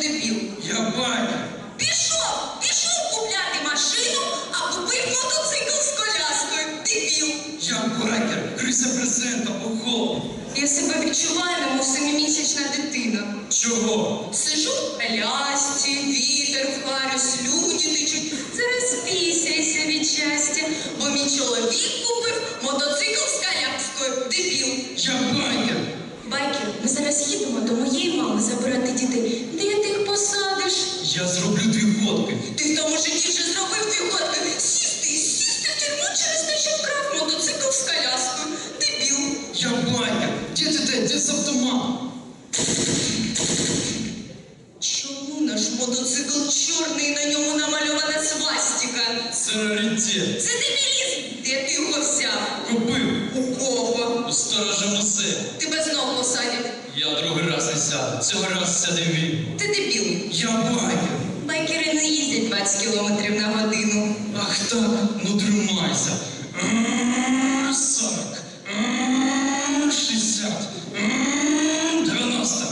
дебіл. Я батя. Пішов, пішов купляти машину, а купив мотоцикл з коляскою. Дебіл. Я байкер. Криса презента, охол. Я себе відчуваю, немов семимісячна дитина. Чого? Сижу в колясці, вітер вхарю, слюні течуть. Зараз пісяйся від щастя, бо мій чоловік купив мотоцикл з коляскою. Дебіл. Я байкер. Ми зараз їдемо до моєї мами забирати дітей. Де ти їх посадиш? Я зроблю дві ходки. Ти в тому житті вже зробив дві ходки. Сісти сісти в тюрму через те, що вкрав мотоцикл з коляскою. Дебіл. Я байкер. Де ти де? Де з автомат? Чому наш мотоцикл чорний, на ньому намальована свастика? Це раритет. Це дебілізм. Де ти його взяв? Купив. У кого? У сторожа мусе. Тебе знов посадять. Я другий раз не сяду. Цього разу сяде він. Ти дебіл. Я байкер. Байкери не їздять 20 кілометрів на годину. Ах так, ну тримайся. М, 40, м, 60, 90.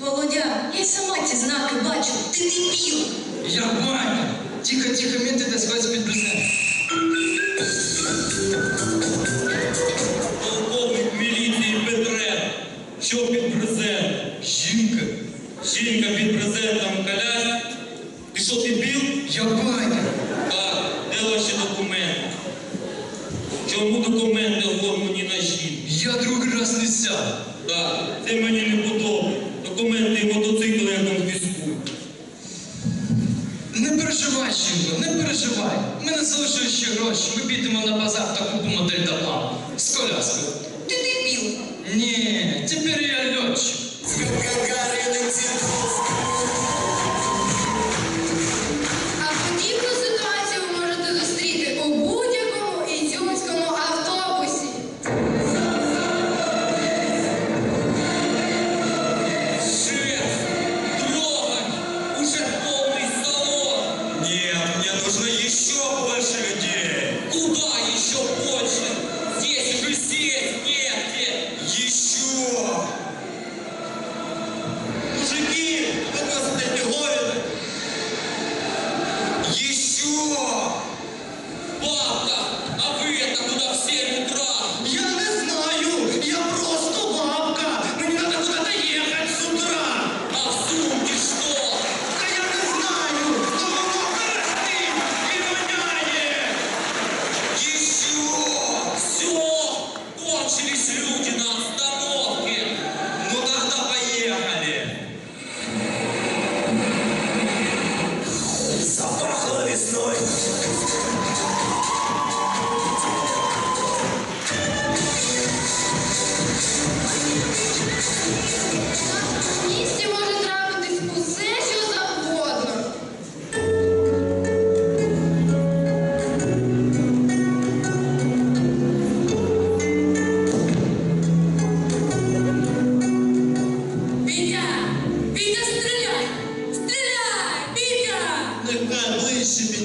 Володя, я й сама ці знаки бачу. Ти дебіл. Я баня. Тихо, тихо, менти десь сховайся під переживай, жінко, не переживай. Ми не залишили ще гроші. Ми підемо на базар та купимо дельтаплан. З коляскою. Ти дебіл. Ні, тепер я льотчик.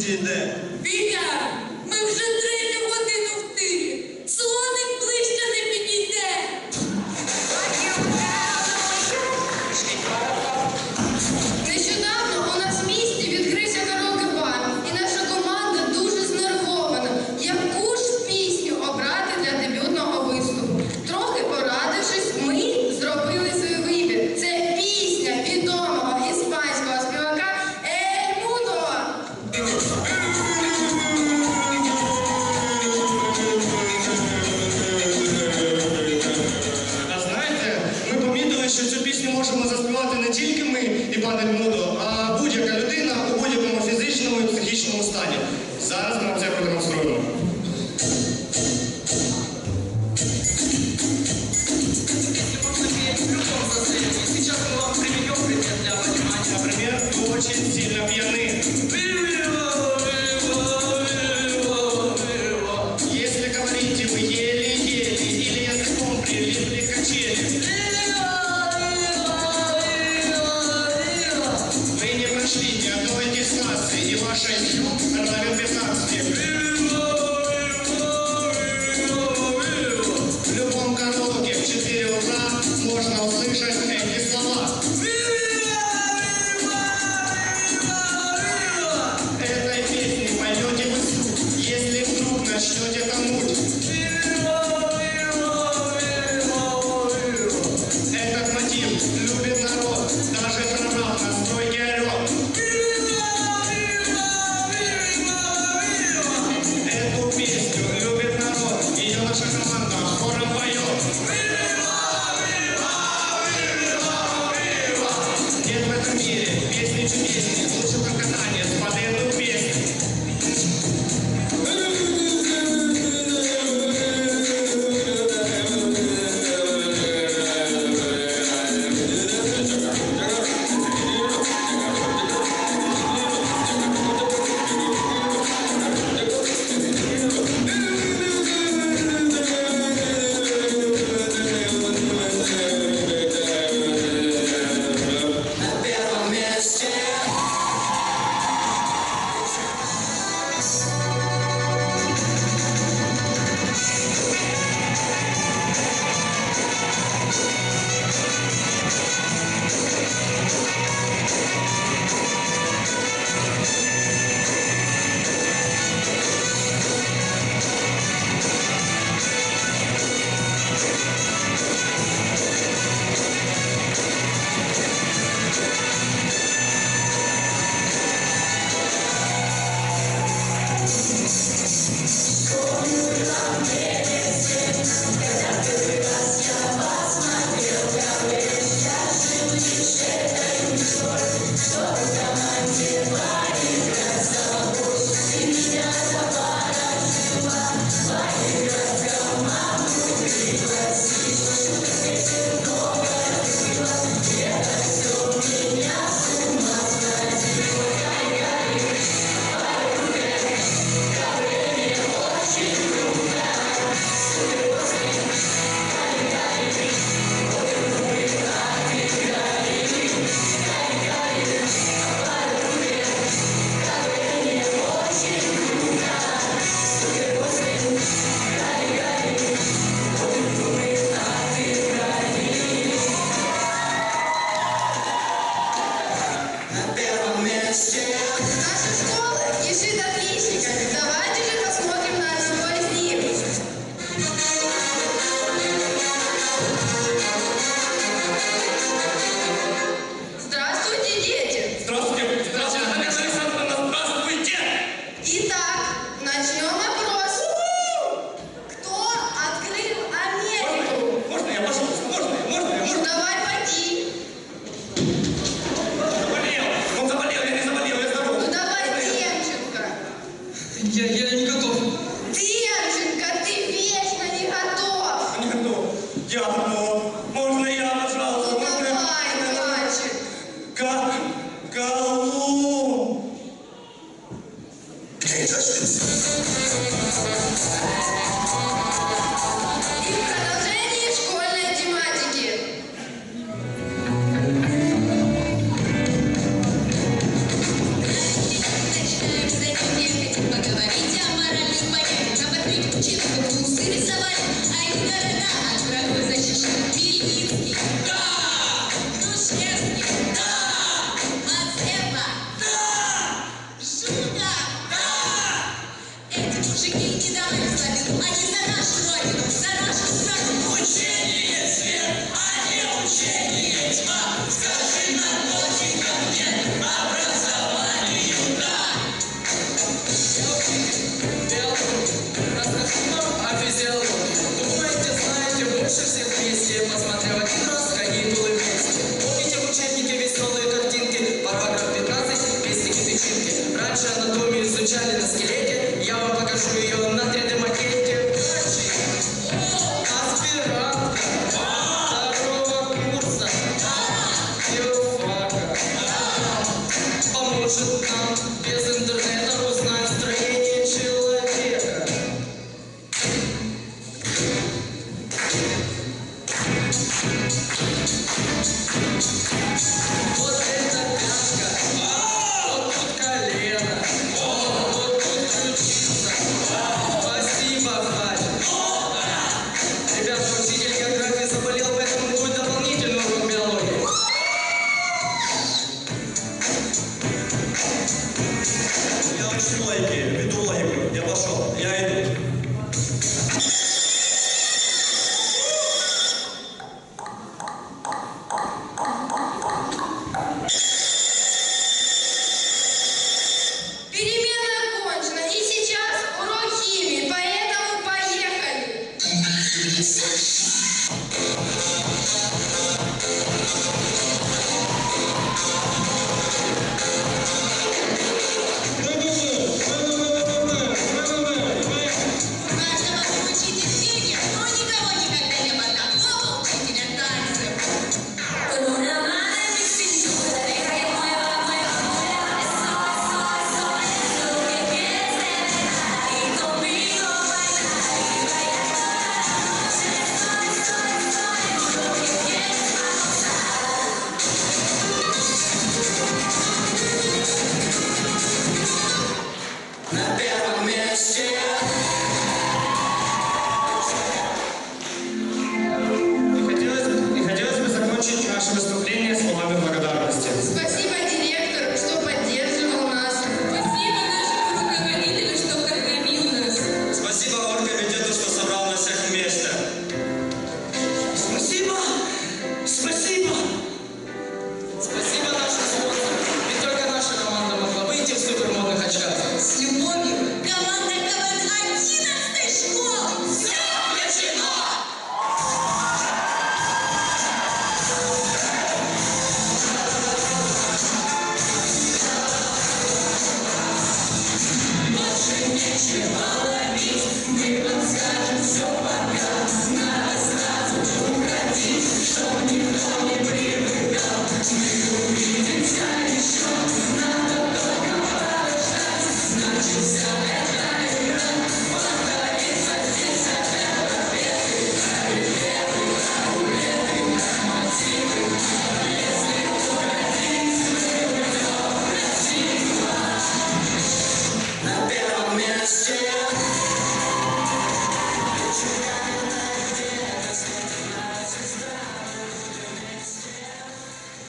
Ближче. Вітя! Ми вже третю годину